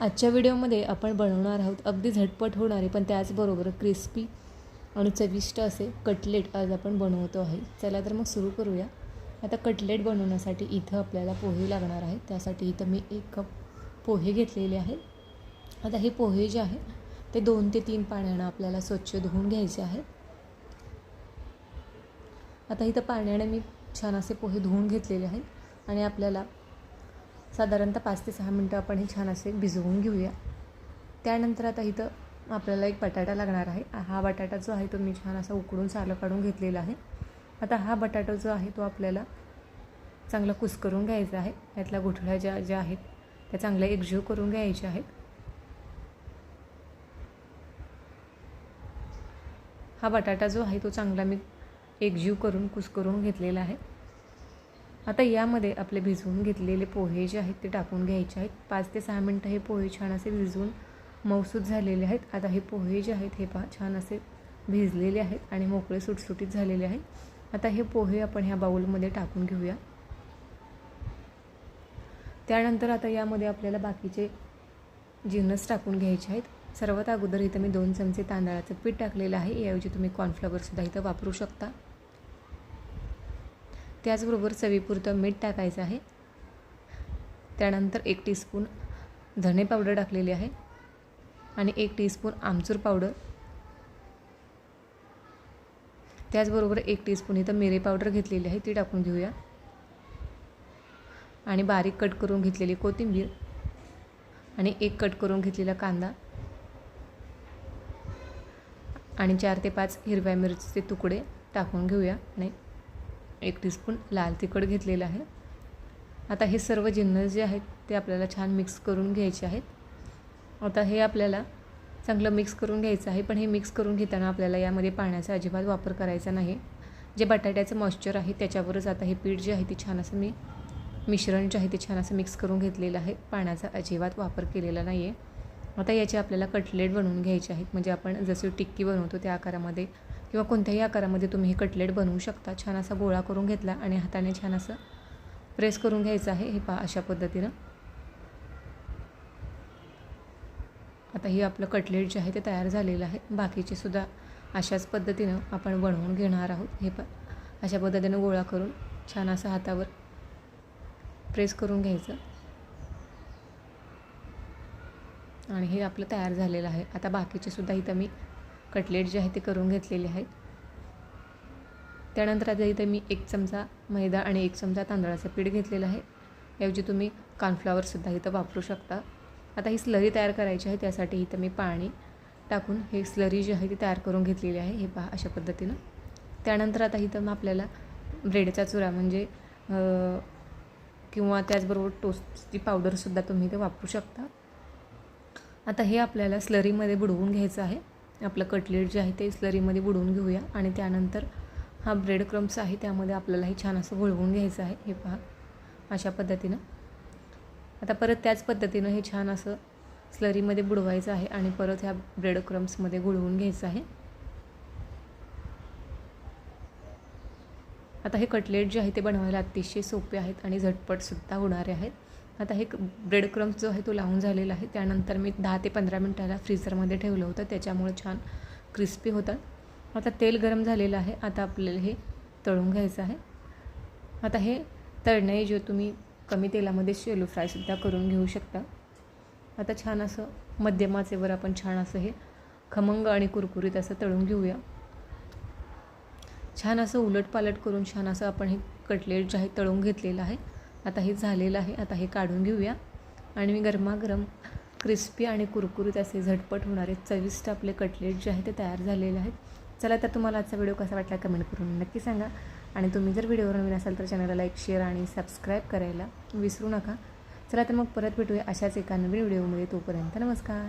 आजच्या व्हिडिओमध्ये आपण बनवणार आहोत. अगदी झटपट होणारे पण त्याचबरोबर क्रिस्पी आणि चविष्ट असे कटलेट आज आपण बनवतो आहे. चला तर मग सुरू करूया. आता कटलेट बनवण्यासाठी इथं आपल्याला पोहे लागणार आहेत. त्यासाठी इथं मी एक कप पोहे घेतलेले आहेत. आता हे पोहे जे आहे ते दोन ते तीन पाण्यानं आपल्याला स्वच्छ धुवून घ्यायचे आहे आता इथं पाण्याने मी छान असे पोहे धुवून घेतलेले आहेत आणि आपल्याला साधारणतः पाच ते सहा मिनटं आपण हे छान असे भिजवून घेऊया. त्यानंतर आता इथं आपल्याला एक बटाटा लागणार आहे. हा बटाटा जो आहे तो मी छान असा उकडून सालं काढून घेतलेला आहे. आता हा बटाटा जो आहे तो आपल्याला चांगला कुस्करून घ्यायचा आहे. यातल्या गुठळ्या ज्या ज्या आहेत त्या चांगल्या एकजीव करून घ्यायच्या आहेत. हा बटाटा जो आहे तो चांगला मी एकजीव करून कुस्करून घेतलेला आहे. आता यामध्ये आपले भिजवून घेतलेले पोहे जे आहेत ते टाकून घ्यायचे आहेत. पाच ते सहा मिनटं हे पोहे छान असे भिजवून मौसूद झालेले आहेत. आता हे पोहे जे आहेत हे पहा छान असे भिजलेले आहेत आणि मोकळे सुटसुटीत झालेले आहेत. आता हे पोहे आपण ह्या बाऊलमध्ये टाकून घेऊया. त्यानंतर आता यामध्ये आपल्याला बाकीचे जिन्नस टाकून घ्यायचे आहेत. सर्वात अगोदर इथं मी दोन चमचे तांदळाचं पीठ टाकलेलं आहे. याऐवजी तुम्ही कॉर्नफ्लॉवरसुद्धा इथं वापरू शकता. त्याचबरोबर चवीपुरतं मीठ टाकायचं आहे. त्यानंतर एक टीस्पून धणे पावडर टाकलेली आहे आणि एक टीस्पून आमचूर पावडर त्याचबरोबर एक टीस्पून इथं मिरे पावडर घेतलेली आहे ती टाकून घेऊया. आणि बारीक कट करून घेतलेली कोथिंबीर आणि एक कट करून घेतलेला कांदा. आणि चार ते पाच हिरव्या मिरचीचे तुकडे टाकून घेऊया. आणि एक टीस्पून लाल तिखट घेतलेलं आहे. आता हे सर्व जिन्नस जे आहेत ते आपल्याला छान मिक्स करून घ्यायचे आहेत. आता हे आपल्याला चांगलं मिक्स करून घ्यायचं आहे पण हे मिक्स करून घेताना आपल्याला यामध्ये पाण्याचा अजिबात वापर करायचा नाही. जे बटाट्याचं मॉइश्चर आहे त्याच्यावरच आता हे पीठ जे आहे ते छान असं मी मिश्रण जे आहे ते छान असं मिक्स करून घेतलेलं आहे. पाण्याचा अजिबात वापर केलेला नाही आहे आता याचे आपल्याला कटलेट बनवून घ्यायचे आहेत. म्हणजे आपण जशी टिक्की बनवतो त्या आकारामध्ये किंवा कोणत्याही आकारामध्ये तुम्ही हे कटलेट बनवू शकता. छान असा गोळा करून घेतला आणि हाताने छान असं प्रेस करून घ्यायचं आहे. हे पहा अशा पद्धतीनं. आता ही आपलं कटलेट जे आहे ते तयार झालेलं आहे. बाकीचे सुद्धा अशाच पद्धतीनं आपण बनवून घेणार आहोत. हे पण अशा पद्धतीनं गोळा करून छान असं हातावर प्रेस करून घ्यायचं. आणि हे आपलं तयार झालेलं आहे. आता बाकीचे सुद्धा इथं मी कटलेट जे आहे ते करून घेतलेले आहेत. त्यानंतर आता इथं मी एक चमचा मैदा आणि एक चमचा तांदळाचं पीठ घेतलेलं आहे. ऐवजी तुम्ही कॉर्नफ्लॉवरसुद्धा इथं वापरू शकता. आता ही स्लरी तयार करायची आहे त्यासाठी इथं मी पाणी टाकून हे स्लरी जी आहे ती तयार करून घेतलेली आहे हे पहा अशा पद्धतीनं. त्यानंतर आता इथं मग आपल्याला ब्रेडचा चुरा म्हणजे किंवा त्याचबरोबर टोस्टची पावडरसुद्धा तुम्ही ते वापरू शकता. आता हे आपल्याला स्लरीमध्ये बुडवून घ्यायचं आहे. आपलं कटलेट जे आहे ते स्लरीमध्ये बुडवून घेऊया. आणि त्यानंतर हा ब्रेड क्रम्स आहे त्यामध्ये आपल्याला हे छान असं घोळवून घ्यायचं आहे. हे पहा अशा पद्धतीनं. आता परत त्याच पद्धतीनं हे छान असं स्लरीमध्ये बुडवायचं आहे आणि परत ह्या ब्रेड क्रम्समध्ये गुळवून घ्यायचं आहे. आता हे कटलेट जे आहे ते बनवायला अतिशय सोपे आहेत आणि झटपटसुद्धा होणारे आहेत. आता हे ब्रेड क्रम्स जो आहे तो लावून झालेला आहे. त्यानंतर मी दहा ते पंधरा मिनटाला फ्रीझरमध्ये ठेवलं होतं. त्याच्यामुळे छान क्रिस्पी होतात. आता तेल गरम झालेलं आहे. आता आपल्याला हे तळून घ्यायचं आहे. आता हे तळणे जे तुम्ही कमी तेलामध्ये शेलो फ्रायसुद्धा करून घेऊ शकता. आता छान असं मध्यमाचेवर आपण छान असं हे खमंग आणि कुरकुरीत असं तळून घेऊया. छान असं उलटपालट करून छान असं आपण हे कटलेट जे आहे तळून घेतलेलं आहे. आता हे झालेलं आहे. आता हे काढून घेऊया. आणि मी गरमागरम क्रिस्पी आणि कुरकुरीत असे झटपट होणारे चविष्ट आपले कटलेट जे आहे ते तयार झालेले आहेत. चला तर तुम्हाला आजचा व्हिडिओ कसा वाटला कमेंट करून नक्की सांगा. आणि तुम्ही जर व्हिडिओवर नवीन असाल तर चॅनलला लाईक शेअर आणि सबस्क्राईब करायला विसरू नका. चला तर मग परत भेटूया अशाच एका नवीन व्हिडिओमध्ये तोपर्यंत नमस्कार.